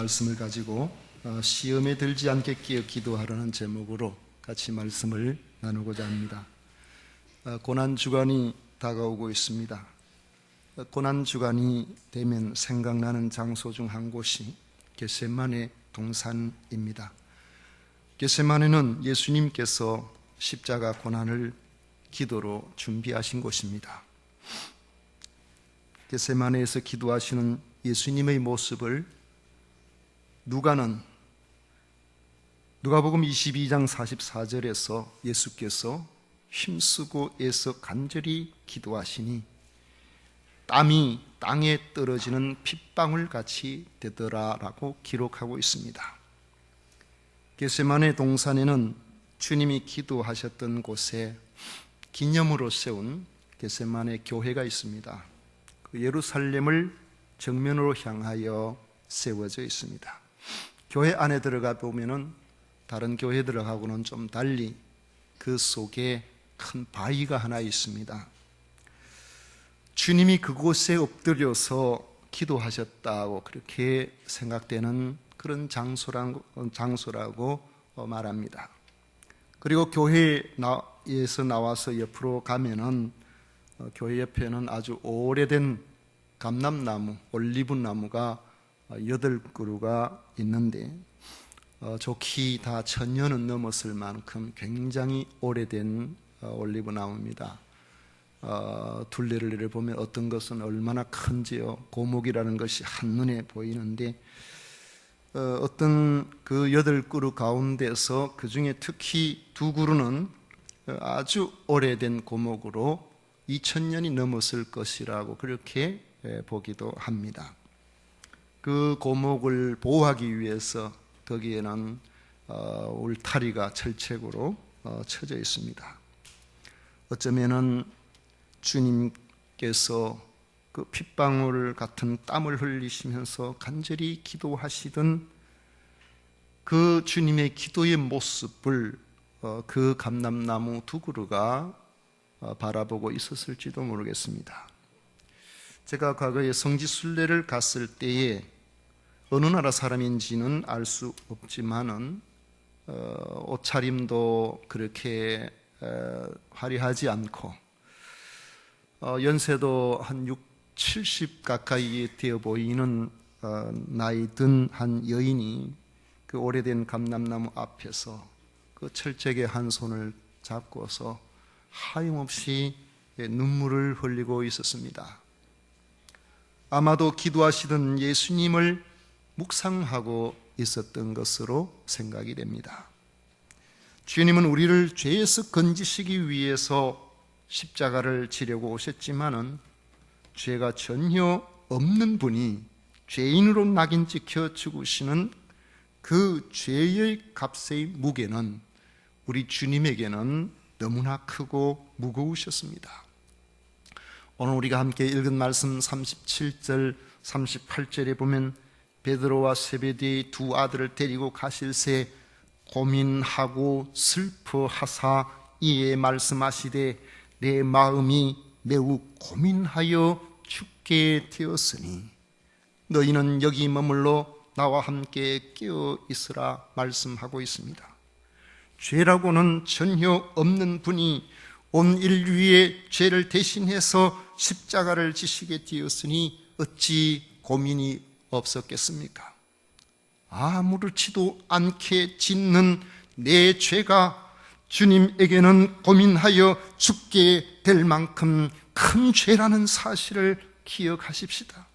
말씀을 가지고 어, 시험에 들지 않게 끼어 기도하라는 제목으로 같이 말씀을 나누고자 합니다. 어, 고난 주간이 다가오고 있습니다. 어, 고난 주간이 되면 생각나는 장소 중 한 곳이 겟세만의 동산입니다. 겟세만에는 예수님께서 십자가 고난을 기도로 준비하신 곳입니다. 겟세마네에서 기도하시는 예수님의 모습을 누가는 누가복음 22장 44절에서 예수께서 힘쓰고 애써 간절히 기도하시니 땀이 땅에 떨어지는 핏방울 같이 되더라라고 기록하고 있습니다. 게세만의 동산에는 주님이 기도하셨던 곳에 기념으로 세운 게세만의 교회가 있습니다. 그 예루살렘을 정면으로 향하여 세워져 있습니다. 교회 안에 들어가 보면은 다른 교회들하고는 좀 달리 그 속에 큰 바위가 하나 있습니다. 주님이 그곳에 엎드려서 기도하셨다고 그렇게 생각되는 그런 장소라고, 장소라고 말합니다. 그리고 교회에서 나와서 옆으로 가면은 어, 교회 옆에는 아주 오래된 감람나무, 올리브 나무가 여덟 그루가 있는데 어, 좋기 다 천년은 넘었을 만큼 굉장히 오래된 어, 올리브 나무입니다. 어, 둘레를 보면 어떤 것은 얼마나 큰지요. 고목이라는 것이 한눈에 보이는데 어, 어떤 그 여덟 그루 가운데서 그 중에 특히 두 그루는 아주 오래된 고목으로 2000년이 넘었을 것이라고 그렇게 보기도 합니다. 그 고목을 보호하기 위해서 거기에는 어, 울타리가 철책으로 어, 쳐져 있습니다. 어쩌면은 주님께서 그 핏방울 같은 땀을 흘리시면서 간절히 기도하시던 그 주님의 기도의 모습을 어, 그 감람나무 두 그루가 바라보고 있었을지도 모르겠습니다. 제가 과거에 성지순례를 갔을 때에 어느 나라 사람인지는 알 수 없지만은 어, 옷차림도 그렇게 어, 화려하지 않고 어, 연세도 한 6, 70 가까이 되어 보이는 어, 나이 든 한 여인이 그 오래된 감람나무 앞에서 그 철책의 한 손을 잡고서 하염없이 눈물을 흘리고 있었습니다. 아마도 기도하시던 예수님을 묵상하고 있었던 것으로 생각이 됩니다. 주님은 우리를 죄에서 건지시기 위해서 십자가를 지려고 오셨지만은 죄가 전혀 없는 분이 죄인으로 낙인 찍혀 죽으시는 그 죄의 값의 무게는 우리 주님에게는 너무나 크고 무거우셨습니다. 오늘 우리가 함께 읽은 말씀 37절 38절에 보면 베드로와 세베대의 두 아들을 데리고 가실새 고민하고 슬퍼하사 이에 말씀하시되 내 마음이 매우 고민하여 죽게 되었으니 너희는 여기 머물러 나와 함께 깨어 있으라 말씀하고 있습니다. 죄라고는 전혀 없는 분이 온 인류의 죄를 대신해서 십자가를 지시게 되었으니 어찌 고민이 없었겠습니까? 아무렇지도 않게 짓는 내 죄가 주님에게는 고민하여 죽게 될 만큼 큰 죄라는 사실을 기억하십시다.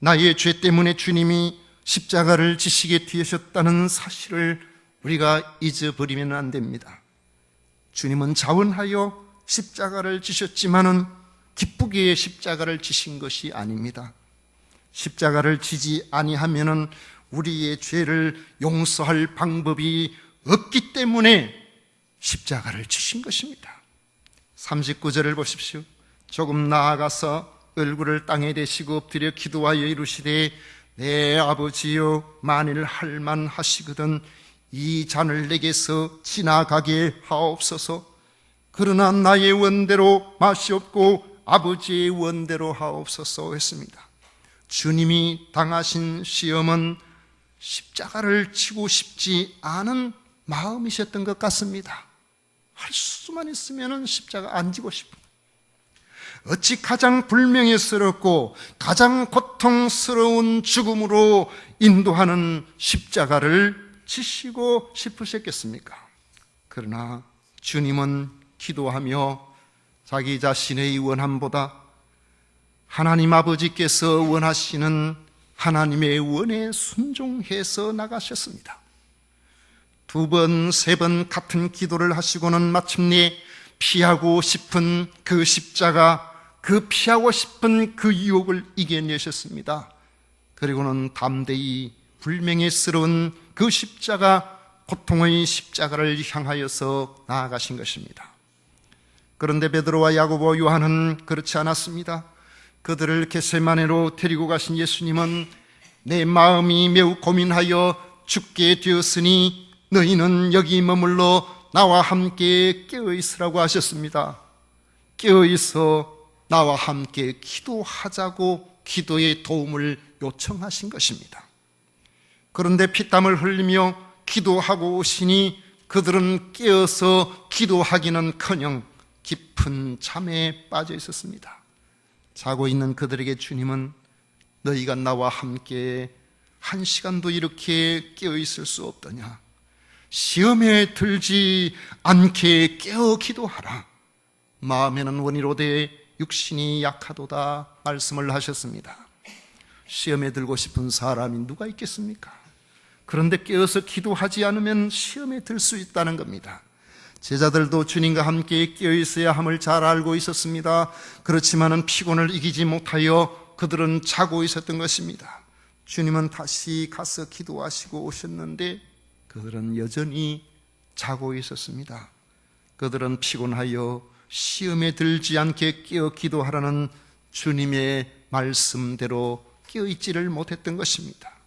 나의 죄 때문에 주님이 십자가를 지시게 되셨다는 사실을 우리가 잊어버리면 안 됩니다. 주님은 자원하여 십자가를 지셨지만은 기쁘게 십자가를 지신 것이 아닙니다. 십자가를 지지 아니하면은 우리의 죄를 용서할 방법이 없기 때문에 십자가를 지신 것입니다. 39절을 보십시오. 조금 나아가서 얼굴을 땅에 대시고 엎드려 기도하여 이루시되 내 아버지여 만일 할만하시거든 이 잔을 내게서 지나가게 하옵소서 그러나 나의 원대로 마시옵고 아버지의 원대로 하옵소서 했습니다. 주님이 당하신 시험은 십자가를 치고 싶지 않은 마음이셨던 것 같습니다. 할 수만 있으면 십자가 안 지고 싶은 어찌 가장 불명예스럽고 가장 고통스러운 죽음으로 인도하는 십자가를 지시고 싶으셨겠습니까? 그러나 주님은 기도하며 자기 자신의 원함보다 하나님 아버지께서 원하시는 하나님의 원에 순종해서 나가셨습니다. 두 번, 세 번 같은 기도를 하시고는 마침내 피하고 싶은 그 십자가, 그 피하고 싶은 그 유혹을 이겨내셨습니다. 그리고는 담대히 불명예스러운 그 십자가, 고통의 십자가를 향하여서 나아가신 것입니다. 그런데 베드로와 야고보 요한은 그렇지 않았습니다. 그들을 겟세마네로 데리고 가신 예수님은 내 마음이 매우 고민하여 죽게 되었으니 너희는 여기 머물러 나와 함께 깨어 있으라고 하셨습니다. 깨어 있어 나와 함께 기도하자고 기도의 도움을 요청하신 것입니다. 그런데 피땀을 흘리며 기도하고 오시니 그들은 깨어서 기도하기는 커녕 깊은 잠에 빠져 있었습니다. 자고 있는 그들에게 주님은 너희가 나와 함께 한 시간도 이렇게 깨어 있을 수 없더냐? 시험에 들지 않게 깨어 기도하라. 마음에는 원이로되 육신이 약하도다 말씀을 하셨습니다. 시험에 들고 싶은 사람이 누가 있겠습니까? 그런데 깨어서 기도하지 않으면 시험에 들 수 있다는 겁니다. 제자들도 주님과 함께 깨어 있어야 함을 잘 알고 있었습니다. 그렇지만은 피곤을 이기지 못하여 그들은 자고 있었던 것입니다. 주님은 다시 가서 기도하시고 오셨는데 그들은 여전히 자고 있었습니다. 그들은 피곤하여 시험에 들지 않게 깨어 기도하라는 주님의 말씀대로 깨어 있지를 못했던 것입니다.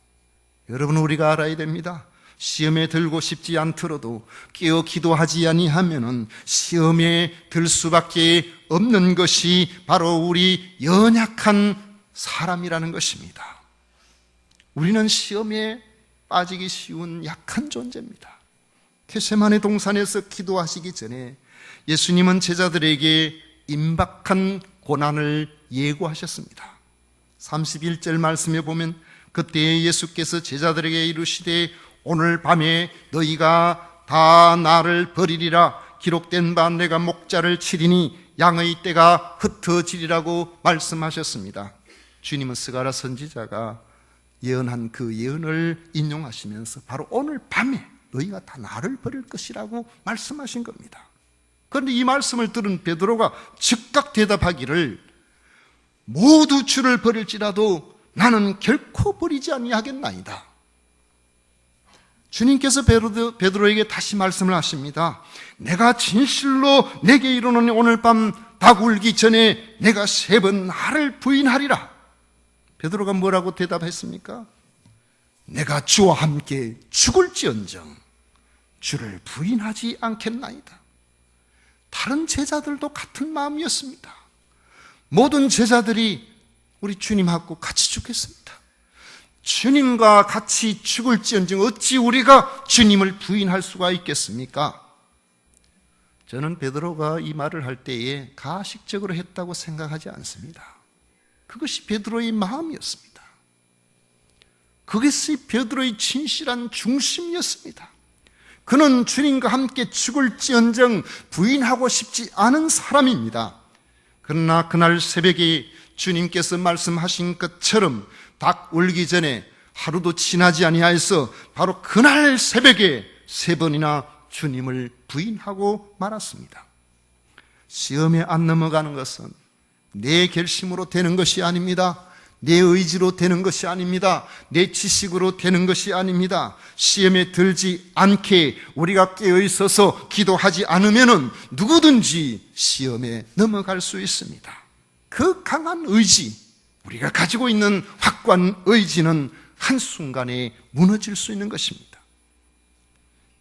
여러분 우리가 알아야 됩니다. 시험에 들고 싶지 않더라도 깨어 기도하지 아니하면은 시험에 들 수밖에 없는 것이 바로 우리 연약한 사람이라는 것입니다. 우리는 시험에 빠지기 쉬운 약한 존재입니다. 캐세만의 동산에서 기도하시기 전에 예수님은 제자들에게 임박한 고난을 예고하셨습니다. 31절 말씀에 보면 그때 예수께서 제자들에게 이르시되 오늘 밤에 너희가 다 나를 버리리라 기록된 바 내가 목자를 치리니 양의 때가 흩어지리라고 말씀하셨습니다. 주님은 스가라 선지자가 예언한 그 예언을 인용하시면서 바로 오늘 밤에 너희가 다 나를 버릴 것이라고 말씀하신 겁니다. 그런데 이 말씀을 들은 베드로가 즉각 대답하기를 모두 주를 버릴지라도 나는 결코 버리지 아니하겠나이다. 주님께서 베드로, 베드로에게 다시 말씀을 하십니다. 내가 진실로 내게 이르노니 오늘 밤 닭 울기 전에 내가 세 번 나를 부인하리라. 베드로가 뭐라고 대답했습니까? 내가 주와 함께 죽을지언정 주를 부인하지 않겠나이다. 다른 제자들도 같은 마음이었습니다. 모든 제자들이 우리 주님하고 같이 죽겠습니다. 주님과 같이 죽을지언정 어찌 우리가 주님을 부인할 수가 있겠습니까? 저는 베드로가 이 말을 할 때에 가식적으로 했다고 생각하지 않습니다. 그것이 베드로의 마음이었습니다. 그것이 베드로의 진실한 중심이었습니다. 그는 주님과 함께 죽을지언정 부인하고 싶지 않은 사람입니다. 그러나 그날 새벽에 주님께서 말씀하신 것처럼 닭 울기 전에 하루도 지나지 아니하여서 바로 그날 새벽에 세 번이나 주님을 부인하고 말았습니다. 시험에 안 넘어가는 것은 내 결심으로 되는 것이 아닙니다. 내 의지로 되는 것이 아닙니다. 내 지식으로 되는 것이 아닙니다. 시험에 들지 않게 우리가 깨어 있어서 기도하지 않으면은 누구든지 시험에 넘어갈 수 있습니다. 그 강한 의지, 우리가 가지고 있는 확고한 의지는 한순간에 무너질 수 있는 것입니다.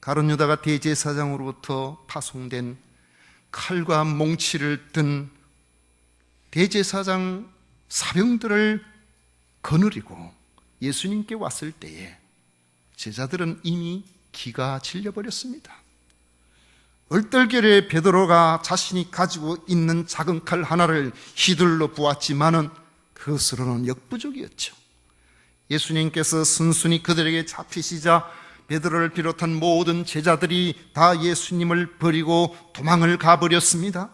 가론 유다가 대제사장으로부터 파송된 칼과 몽치를 든 대제사장 사병들을 거느리고 예수님께 왔을 때에 제자들은 이미 기가 질려버렸습니다. 얼떨결에 베드로가 자신이 가지고 있는 작은 칼 하나를 휘둘러 보았지만은 그것으로는 역부족이었죠. 예수님께서 순순히 그들에게 잡히시자 베드로를 비롯한 모든 제자들이 다 예수님을 버리고 도망을 가버렸습니다.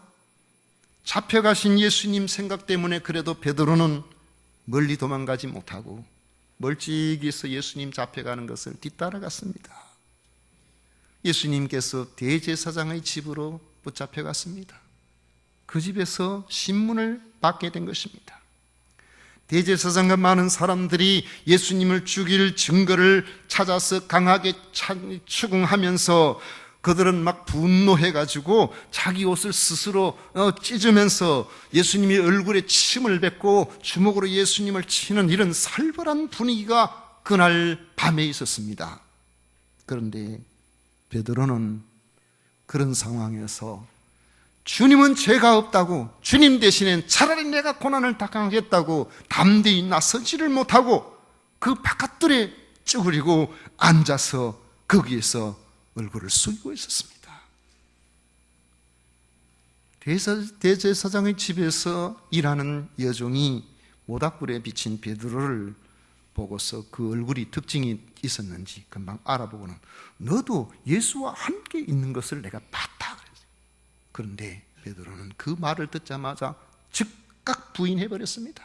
잡혀가신 예수님 생각 때문에 그래도 베드로는 멀리 도망가지 못하고 멀찍이서 예수님 잡혀가는 것을 뒤따라갔습니다. 예수님께서 대제사장의 집으로 붙잡혀 갔습니다. 그 집에서 신문을 받게 된 것입니다. 대제사장과 많은 사람들이 예수님을 죽일 증거를 찾아서 강하게 추궁하면서 그들은 막 분노해가지고 자기 옷을 스스로 어, 찢으면서 예수님이 얼굴에 침을 뱉고 주먹으로 예수님을 치는 이런 살벌한 분위기가 그날 밤에 있었습니다. 그런데 베드로는 그런 상황에서 주님은 죄가 없다고 주님 대신엔 차라리 내가 고난을 당하겠다고 담대히 나서지를 못하고 그 바깥들에 쭈그리고 앉아서 거기에서 얼굴을 숙이고 있었습니다. 대제사장의 집에서 일하는 여종이 모닥불에 비친 베드로를 보고서 그 얼굴이 특징이 있었는지 금방 알아보고는 너도 예수와 함께 있는 것을 내가 봤다 그랬어요. 그런데 베드로는 그 말을 듣자마자 즉각 부인해 버렸습니다.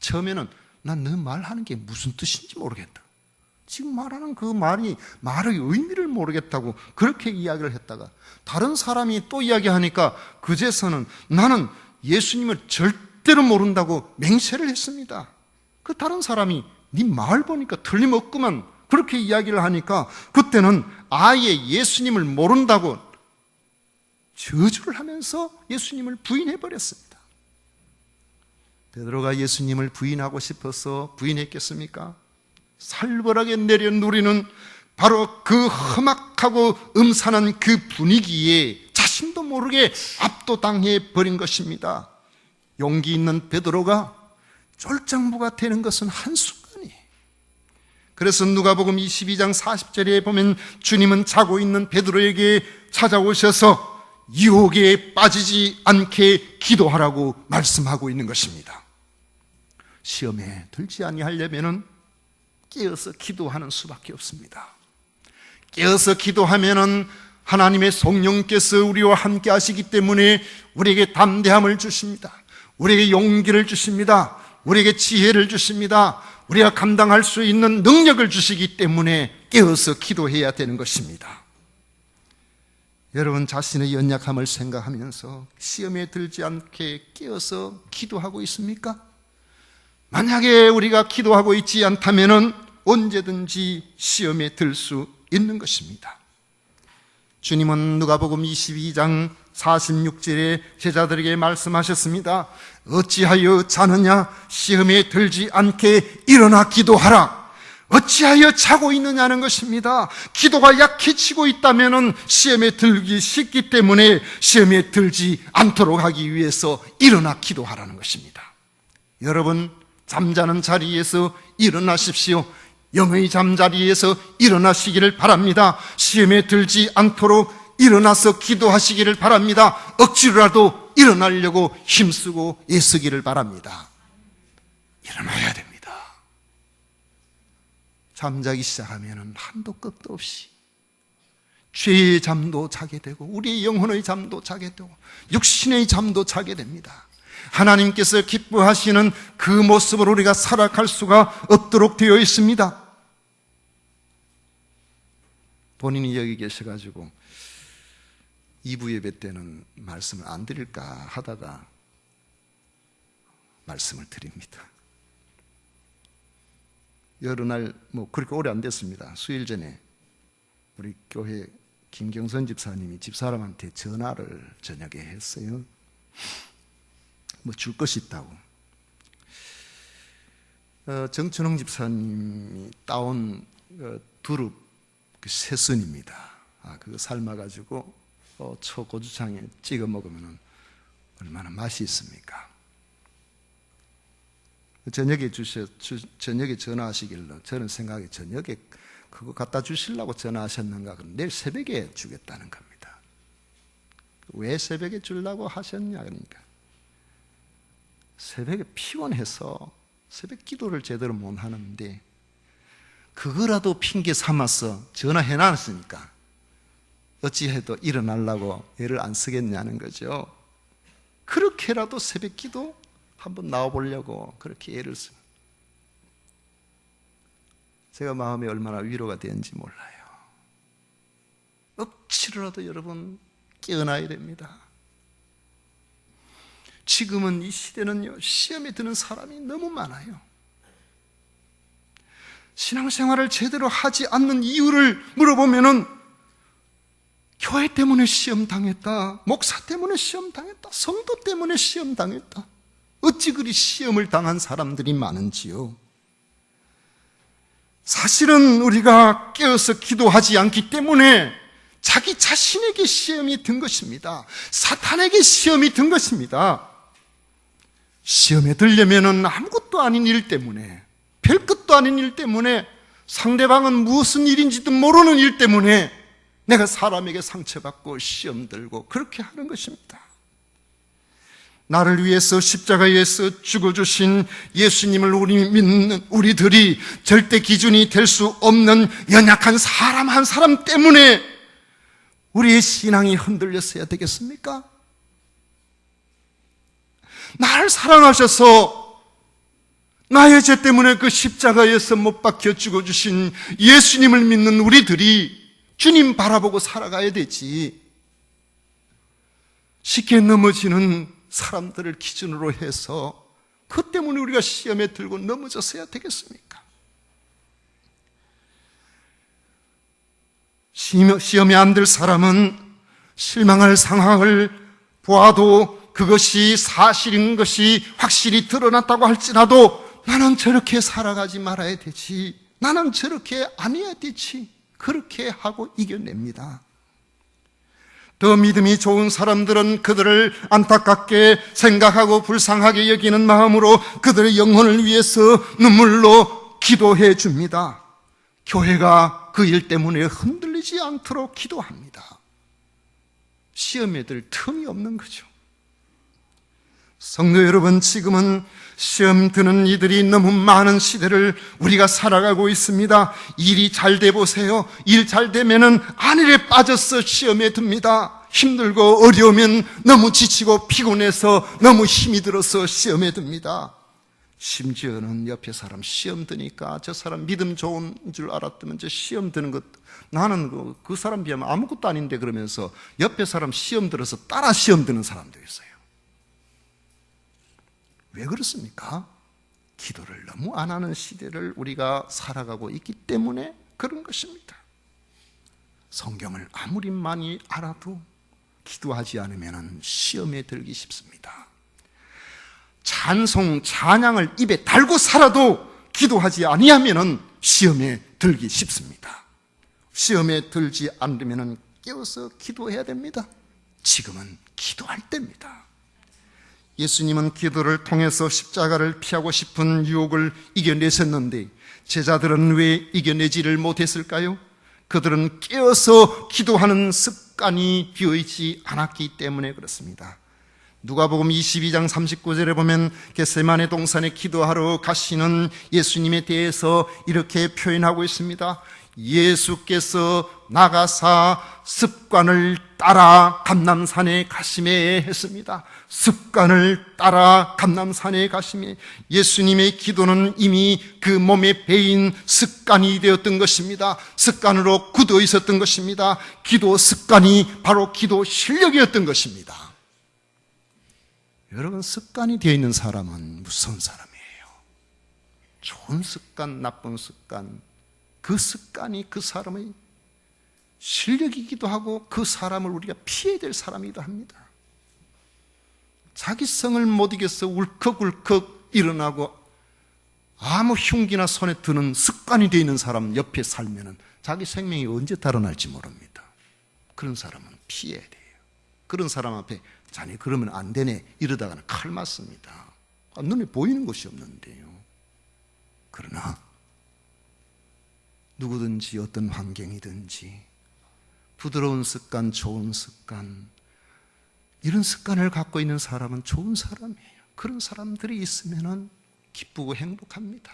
처음에는 난 너 말하는 게 무슨 뜻인지 모르겠다. 지금 말하는 그 말이 말의 의미를 모르겠다고 그렇게 이야기를 했다가 다른 사람이 또 이야기하니까 그제서는 나는 예수님을 절대로 모른다고 맹세를 했습니다. 그 다른 사람이 네 말 보니까 틀림없구만 그렇게 이야기를 하니까 그때는 아예 예수님을 모른다고 저주를 하면서 예수님을 부인해 버렸습니다. 베드로가 예수님을 부인하고 싶어서 부인했겠습니까? 살벌하게 내려 누리는 바로 그 험악하고 음산한 그 분위기에 자신도 모르게 압도당해 버린 것입니다. 용기 있는 베드로가 쫄장부가 되는 것은 한순간이에요. 그래서 누가복음 22장 40절에 보면 주님은 자고 있는 베드로에게 찾아오셔서 유혹에 빠지지 않게 기도하라고 말씀하고 있는 것입니다. 시험에 들지 아니하려면은 깨어서 기도하는 수밖에 없습니다. 깨어서 기도하면은 하나님의 성령께서 우리와 함께 하시기 때문에 우리에게 담대함을 주십니다. 우리에게 용기를 주십니다. 우리에게 지혜를 주십니다. 우리가 감당할 수 있는 능력을 주시기 때문에 깨어서 기도해야 되는 것입니다. 여러분 자신의 연약함을 생각하면서 시험에 들지 않게 깨어서 기도하고 있습니까? 만약에 우리가 기도하고 있지 않다면 언제든지 시험에 들 수 있는 것입니다. 주님은 누가복음 22장 46절에 제자들에게 말씀하셨습니다. 어찌하여 자느냐 시험에 들지 않게 일어나 기도하라. 어찌하여 자고 있느냐는 것입니다. 기도가 약해지고 있다면 시험에 들기 쉽기 때문에 시험에 들지 않도록 하기 위해서 일어나 기도하라는 것입니다. 여러분, 잠자는 자리에서 일어나십시오. 영의 잠자리에서 일어나시기를 바랍니다. 시험에 들지 않도록 일어나서 기도하시기를 바랍니다. 억지로라도 일어나려고 힘쓰고 애쓰기를 바랍니다. 일어나야 됩니다. 잠자기 시작하면 한도 끝도 없이 죄의 잠도 자게 되고 우리의 영혼의 잠도 자게 되고 육신의 잠도 자게 됩니다. 하나님께서 기뻐하시는 그 모습으로 우리가 살아갈 수가 없도록 되어 있습니다. 본인이 여기 계셔가지고 2부 예배 때는 말씀을 안 드릴까 하다가 말씀을 드립니다. 여러 날 뭐 그렇게 오래 안 됐습니다. 수일 전에 우리 교회 김경선 집사님이 집사람한테 전화를 저녁에 했어요. 뭐 줄 것이 있다고. 어, 정춘홍 집사님이 따온 어, 두릅 그 새순입니다. 아, 그거 삶아가지고 어, 초고추장에 찍어 먹으면 얼마나 맛이 있습니까? 저녁에 주셔, 주, 저녁에 전화하시길래 저는 생각에 저녁에 그거 갖다 주시려고 전화하셨는가? 내일 새벽에 주겠다는 겁니다. 왜 새벽에 주려고 하셨냐? 그러니까. 새벽에 피곤해서 새벽 기도를 제대로 못 하는데 그거라도 핑계 삼아서 전화해 놨으니까 어찌해도 일어나려고 애를 안 쓰겠냐는 거죠. 그렇게라도 새벽 기도 한번 나와보려고 그렇게 애를 씁니다. 제가 마음이 얼마나 위로가 되는지 몰라요. 억지로라도 여러분 깨어나야 됩니다. 지금은 이 시대는요, 시험에 드는 사람이 너무 많아요. 신앙생활을 제대로 하지 않는 이유를 물어보면은 교회 때문에 시험 당했다. 목사 때문에 시험 당했다. 성도 때문에 시험 당했다. 어찌 그리 시험을 당한 사람들이 많은지요. 사실은 우리가 깨어서 기도하지 않기 때문에 자기 자신에게 시험이 든 것입니다. 사탄에게 시험이 든 것입니다. 시험에 들려면은 아무것도 아닌 일 때문에, 별 것도 아닌 일 때문에, 상대방은 무슨 일인지도 모르는 일 때문에 내가 사람에게 상처받고 시험 들고 그렇게 하는 것입니다. 나를 위해서 십자가에서 죽어주신 예수님을 우리 믿는 우리들이 절대 기준이 될 수 없는 연약한 사람 한 사람 때문에 우리의 신앙이 흔들렸어야 되겠습니까? 나를 사랑하셔서 나의 죄 때문에 그 십자가에서 못 박혀 죽어주신 예수님을 믿는 우리들이 주님 바라보고 살아가야 되지. 쉽게 넘어지는 사람들을 기준으로 해서 그 때문에 우리가 시험에 들고 넘어졌어야 되겠습니까? 시험에 안 들 사람은 실망할 상황을 보아도 그것이 사실인 것이 확실히 드러났다고 할지라도 나는 저렇게 살아가지 말아야 되지. 나는 저렇게 안 해야 되지. 그렇게 하고 이겨냅니다. 더 믿음이 좋은 사람들은 그들을 안타깝게 생각하고 불쌍하게 여기는 마음으로 그들의 영혼을 위해서 눈물로 기도해 줍니다. 교회가 그 일 때문에 흔들리지 않도록 기도합니다. 시험에 들 틈이 없는 거죠. 성도 여러분, 지금은 시험 드는 이들이 너무 많은 시대를 우리가 살아가고 있습니다. 일이 잘 돼 보세요. 일 잘 되면은 안일에 빠져서 시험에 듭니다. 힘들고 어려우면 너무 지치고 피곤해서 너무 힘이 들어서 시험에 듭니다. 심지어는 옆에 사람 시험 드니까 저 사람 믿음 좋은 줄 알았더면 저 시험 드는 것 나는 그, 그 사람 비하면 아무것도 아닌데 그러면서 옆에 사람 시험 들어서 따라 시험 드는 사람도 있어요. 왜 그렇습니까? 기도를 너무 안 하는 시대를 우리가 살아가고 있기 때문에 그런 것입니다. 성경을 아무리 많이 알아도 기도하지 않으면 시험에 들기 쉽습니다. 찬송, 찬양을 입에 달고 살아도 기도하지 아니하면 시험에 들기 쉽습니다. 시험에 들지 않으면 깨어서 기도해야 됩니다. 지금은 기도할 때입니다. 예수님은 기도를 통해서 십자가를 피하고 싶은 유혹을 이겨내셨는데 제자들은 왜 이겨내지를 못했을까요? 그들은 깨어서 기도하는 습관이 비어있지 않았기 때문에 그렇습니다. 누가복음 22장 39절에 보면 겟세만의 동산에 기도하러 가시는 예수님에 대해서 이렇게 표현하고 있습니다. 예수께서 나가사 습관을 따라 감남산에 가심에 했습니다. 습관을 따라 감남산에 가심에 예수님의 기도는 이미 그 몸에 배인 습관이 되었던 것입니다. 습관으로 굳어 있었던 것입니다. 기도 습관이 바로 기도 실력이었던 것입니다. 여러분 습관이 되어 있는 사람은 무서운 사람이에요. 좋은 습관, 나쁜 습관, 그 습관이 그 사람의 실력이기도 하고 그 사람을 우리가 피해야 될 사람이기도 합니다. 자기 성을 못 이겨서 울컥울컥 일어나고 아무 흉기나 손에 드는 습관이 되어 있는 사람 옆에 살면 자기 생명이 언제 달아날지 모릅니다. 그런 사람은 피해야 돼요. 그런 사람 앞에 자네 그러면 안 되네 이러다가는 칼 맞습니다. 아, 눈에 보이는 것이 없는데요. 그러나 누구든지 어떤 환경이든지 부드러운 습관, 좋은 습관, 이런 습관을 갖고 있는 사람은 좋은 사람이에요. 그런 사람들이 있으면 기쁘고 행복합니다.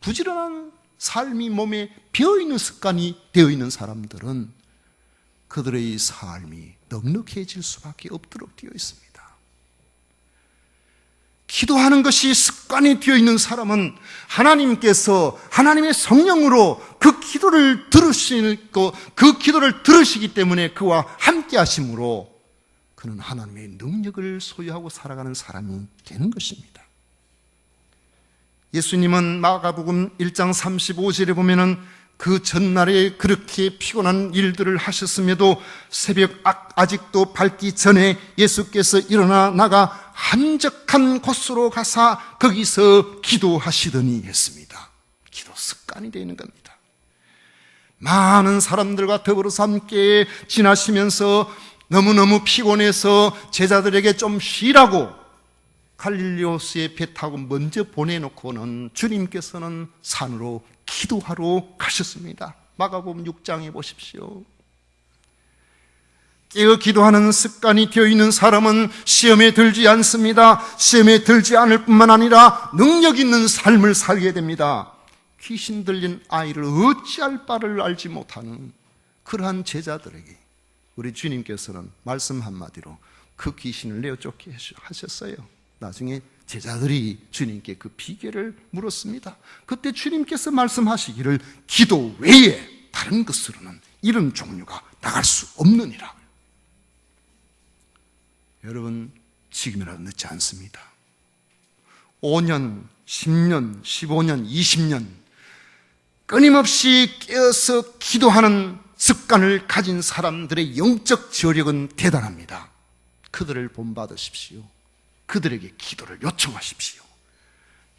부지런한 삶이 몸에 배어 있는 습관이 되어 있는 사람들은 그들의 삶이 넉넉해질 수밖에 없도록 되어 있습니다. 기도하는 것이 습관이 되어 있는 사람은 하나님께서 하나님의 성령으로 그 기도를 들으시고 그 기도를 들으시기 때문에 그와 함께 하심으로 그는 하나님의 능력을 소유하고 살아가는 사람이 되는 것입니다. 예수님은 마가복음 1장 35절에 보면은 그 전날에 그렇게 피곤한 일들을 하셨음에도 새벽 아- 아직도 밝기 전에 예수께서 일어나 나가 한적한 곳으로 가사 거기서 기도하시더니 했습니다. 기도 습관이 되는 겁니다. 많은 사람들과 더불어서 함께 지나시면서 너무너무 피곤해서 제자들에게 좀 쉬라고 갈릴리오스에 배 타고 먼저 보내놓고는 주님께서는 산으로 기도하러 가셨습니다. 마가복음 6장에 보십시오. 깨어 기도하는 습관이 되어 있는 사람은 시험에 들지 않습니다. 시험에 들지 않을 뿐만 아니라 능력 있는 삶을 살게 됩니다. 귀신 들린 아이를 어찌할 바를 알지 못하는 그러한 제자들에게 우리 주님께서는 말씀 한마디로 그 귀신을 내어 쫓게 하셨어요. 나중에 제자들이 주님께 그 비결을 물었습니다. 그때 주님께서 말씀하시기를 기도 외에 다른 것으로는 이런 종류가 나갈 수 없느니라. 여러분, 지금이라도 늦지 않습니다. 5년, 10년, 15년, 20년 끊임없이 깨어서 기도하는 습관을 가진 사람들의 영적 저력은 대단합니다. 그들을 본받으십시오. 그들에게 기도를 요청하십시오.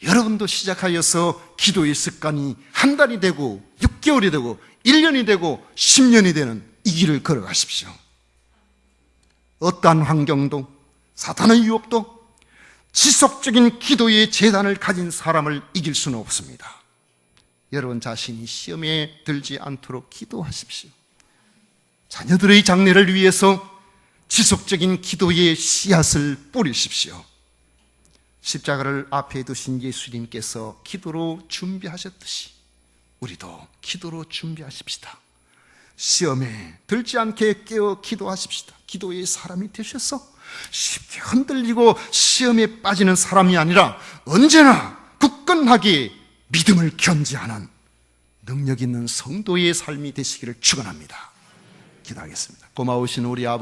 여러분도 시작하여서 기도의 습관이 한 달이 되고 6개월이 되고 1년이 되고 10년이 되는 이 길을 걸어가십시오. 어떠한 환경도 사탄의 유혹도 지속적인 기도의 재단을 가진 사람을 이길 수는 없습니다. 여러분 자신이 시험에 들지 않도록 기도하십시오. 자녀들의 장래를 위해서 지속적인 기도의 씨앗을 뿌리십시오. 십자가를 앞에 두신 예수님께서 기도로 준비하셨듯이 우리도 기도로 준비하십시다. 시험에 들지 않게 깨어 기도하십시다. 기도의 사람이 되셔서 쉽게 흔들리고 시험에 빠지는 사람이 아니라 언제나 굳건하게 믿음을 견지하는 능력 있는 성도의 삶이 되시기를 축원합니다. 기도하겠습니다. 고마우신 우리 아버지